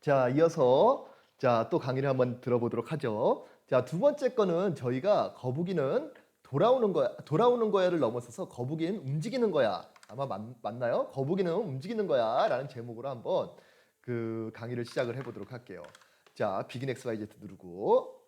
자, 이어서 자, 또 강의를 한번 들어보도록 하죠. 자, 두 번째 거는 저희가 거북이는 돌아오는 거야, 돌아오는 거야를 넘어서서 거북이는 움직이는 거야. 아마 맞, 맞나요? 거북이는 움직이는 거야 라는 제목으로 한번 그 강의를 시작을 해보도록 할게요. 자, 비긴 X Y Z 누르고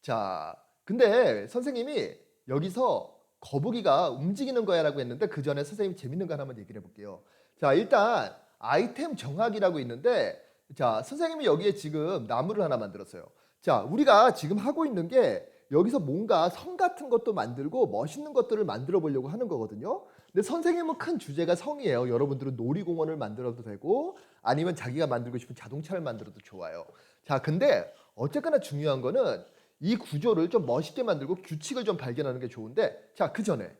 자, 근데 선생님이 여기서 거북이가 움직이는 거야 라고 했는데 그 전에 선생님 재밌는 거 하나만 얘기를 해볼게요. 자, 일단 아이템 정하기라고 있는데 자, 선생님이 여기에 지금 나무를 하나 만들었어요. 자, 우리가 지금 하고 있는 게 여기서 뭔가 성 같은 것도 만들고 멋있는 것들을 만들어 보려고 하는 거거든요. 근데 선생님은 큰 주제가 성이에요. 여러분들은 놀이공원을 만들어도 되고 아니면 자기가 만들고 싶은 자동차를 만들어도 좋아요. 자, 근데 어쨌거나 중요한 거는 이 구조를 좀 멋있게 만들고 규칙을 좀 발견하는 게 좋은데 자, 그 전에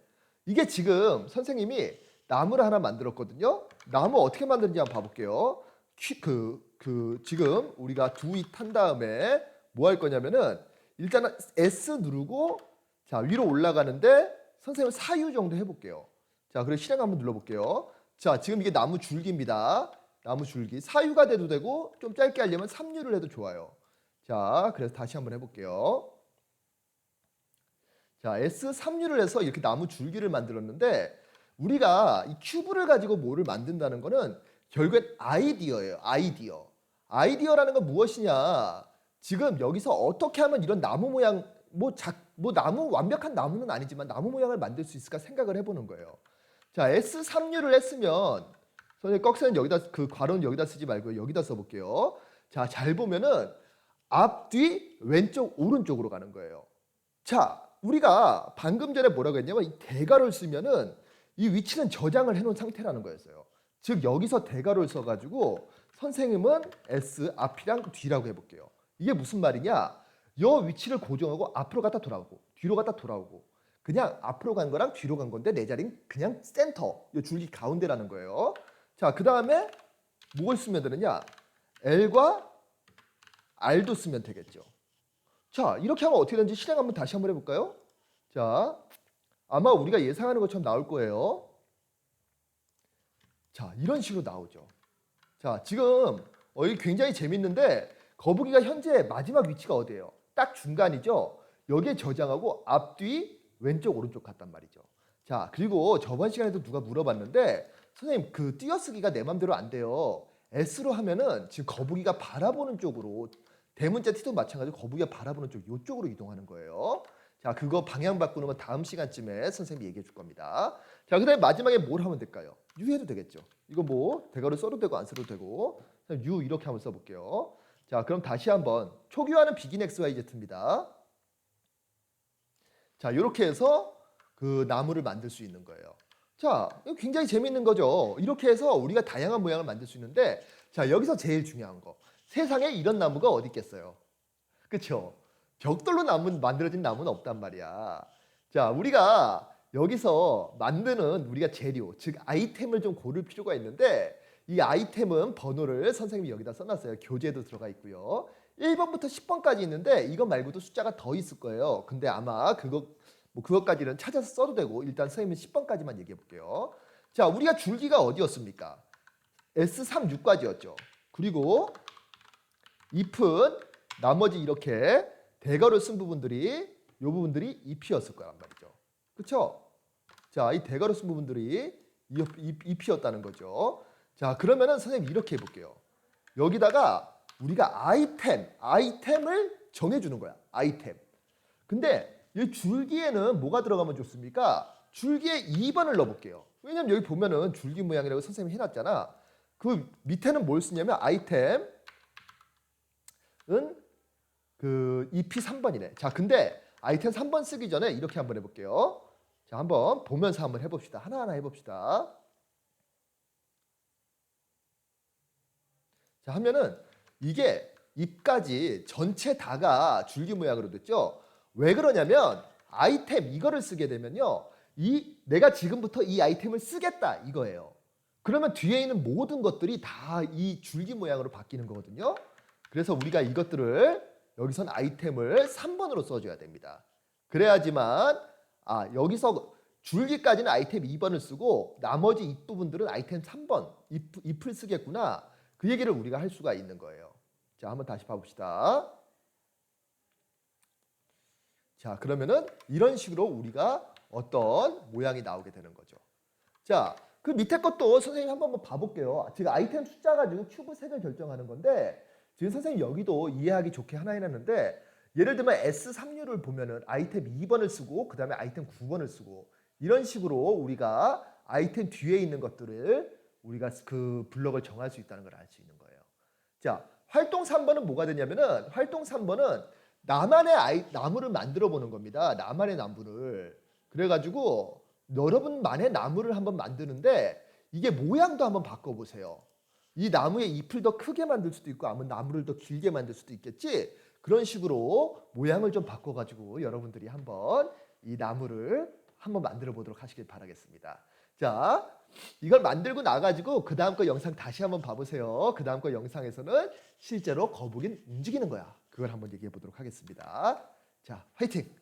이게 지금 선생님이 나무를 하나 만들었거든요. 나무 어떻게 만드는지 한번 봐볼게요. 퀴- 그, 그 지금 우리가 두위탄 다음에 뭐 할 거냐면은 일단은 S 누르고 자 위로 올라가는데 선생님 사유 정도 해볼게요. 자 그리고 실행 한번 눌러볼게요. 자 지금 이게 나무 줄기입니다. 나무 줄기 사유가 돼도 되고 좀 짧게 하려면 3유를 해도 좋아요. 자 그래서 다시 한번 해볼게요. 자 S 3유를 해서 이렇게 나무 줄기를 만들었는데 우리가 이 큐브를 가지고 뭐를 만든다는 거는 결국엔 아이디어예요. 아이디어. 아이디어라는 건 무엇이냐? 지금 여기서 어떻게 하면 이런 나무 모양 뭐 작 뭐 나무 완벽한 나무는 아니지만 나무 모양을 만들 수 있을까 생각을 해보는 거예요. 자 S 3류를 했으면 선생님 꺽쇠는 여기다 그 괄호는 여기다 쓰지 말고 여기다 써볼게요. 자 잘 보면은 앞, 뒤, 왼쪽, 오른쪽으로 가는 거예요. 자, 우리가 방금 전에 뭐라고 했냐면 이 대괄호를 쓰면은 이 위치는 저장을 해놓은 상태라는 거였어요. 즉 여기서 대괄호를 써가지고 선생님은 S 앞이랑 뒤라고 해볼게요. 이게 무슨 말이냐? 여 위치를 고정하고 앞으로 갔다 돌아오고 뒤로 갔다 돌아오고 그냥 앞으로 간 거랑 뒤로 간 건데 내 자리는 그냥 센터, 이 줄기 가운데라는 거예요. 자, 그 다음에 뭘 쓰면 되느냐? L과 R도 쓰면 되겠죠. 자, 이렇게 하면 어떻게 되는지 실행 한번 다시 한번 해볼까요? 자, 아마 우리가 예상하는 것처럼 나올 거예요. 자, 이런 식으로 나오죠. 자, 지금 어, 이게 굉장히 재밌는데 거북이가 현재 마지막 위치가 어디예요? 딱 중간이죠. 여기에 저장하고 앞뒤 왼쪽 오른쪽 갔단 말이죠. 자, 그리고 저번 시간에도 누가 물어봤는데 선생님 그 띄어쓰기가 내 맘대로 안 돼요. S로 하면은 지금 거북이가 바라보는 쪽으로 대문자 T도 마찬가지로 거북이가 바라보는 쪽 이쪽으로 이동하는 거예요. 자, 그거 방향 바꾸는 건 다음 시간쯤에 선생님이 얘기해 줄 겁니다. 자, 그 다음에 마지막에 뭘 하면 될까요? U 해도 되겠죠. 이거 뭐 대괄호 써도 되고 안 써도 되고 U 이렇게 한번 써볼게요. 자, 그럼 다시 한번 초기화는 비긴 X, Y, Z입니다. 자, 이렇게 해서 그 나무를 만들 수 있는 거예요. 자, 이거 굉장히 재밌는 거죠. 이렇게 해서 우리가 다양한 모양을 만들 수 있는데, 자, 여기서 제일 중요한 거. 세상에 이런 나무가 어디 있겠어요? 그쵸? 벽돌로 나무, 만들어진 나무는 없단 말이야. 자, 우리가 여기서 만드는 우리가 재료, 즉 아이템을 좀 고를 필요가 있는데, 이 아이템은 번호를 선생님이 여기다 써놨어요. 교재도 들어가 있고요. 1번부터 10번까지 있는데 이것 말고도 숫자가 더 있을 거예요. 근데 아마 그거 뭐 그것까지는 찾아서 써도 되고 일단 선생님은 10번까지만 얘기해 볼게요. 자, 우리가 줄기가 어디였습니까? S36까지였죠. 그리고 잎은 나머지 이렇게 대괄호 쓴 부분들이 이 부분들이 잎이었을 거란 말이죠. 그렇죠? 자, 이 대괄호 쓴 부분들이 잎이었다는 거죠. 자, 그러면은 선생님 이렇게 해볼게요. 여기다가 우리가 아이템, 아이템을 정해주는 거야. 아이템. 근데 이 줄기에는 뭐가 들어가면 좋습니까? 줄기에 2번을 넣어볼게요. 왜냐면 여기 보면은 줄기 모양이라고 선생님이 해놨잖아. 그 밑에는 뭘 쓰냐면 아이템은 그 잎이 3번이네. 자, 근데 아이템 3번 쓰기 전에 이렇게 한번 해볼게요. 자, 한번 보면서 한번 해봅시다. 하나하나 해봅시다. 자, 하면은 이게 잎까지 전체 다가 줄기 모양으로 됐죠. 왜 그러냐면 아이템 이거를 쓰게 되면요. 이 내가 지금부터 이 아이템을 쓰겠다 이거예요. 그러면 뒤에 있는 모든 것들이 다 이 줄기 모양으로 바뀌는 거거든요. 그래서 우리가 이것들을 여기선 아이템을 3번으로 써줘야 됩니다. 그래야지만 아 여기서 줄기까지는 아이템 2번을 쓰고 나머지 잎 부분들은 아이템 3번 잎, 잎을 쓰겠구나. 그 얘기를 우리가 할 수가 있는 거예요. 자, 한번 다시 봐봅시다. 자, 그러면은 이런 식으로 우리가 어떤 모양이 나오게 되는 거죠. 자, 그 밑에 것도 선생님 한번 봐볼게요. 지금 아이템 숫자 가지고 큐브 색을 결정하는 건데 지금 선생님 여기도 이해하기 좋게 하나 해놨는데 예를 들면 S3류를 보면은 아이템 2번을 쓰고 그 다음에 아이템 9번을 쓰고 이런 식으로 우리가 아이템 뒤에 있는 것들을 우리가 그 블럭을 정할 수 있다는 걸 알 수 있는 거예요. 자, 활동 3번은 뭐가 되냐면은 활동 3번은 나만의 아이, 나무를 만들어 보는 겁니다. 나만의 나무를. 그래가지고 여러분만의 나무를 한번 만드는데 이게 모양도 한번 바꿔보세요. 이 나무의 잎을 더 크게 만들 수도 있고 아무 나무를 더 길게 만들 수도 있겠지. 그런 식으로 모양을 좀 바꿔가지고 여러분들이 한번 이 나무를 한번 만들어 보도록 하시길 바라겠습니다. 자, 이걸 만들고 나가지고 그 다음 거 영상 다시 한번 봐보세요. 그 다음 거 영상에서는 실제로 거북이는 움직이는 거야. 그걸 한번 얘기해 보도록 하겠습니다. 자, 화이팅!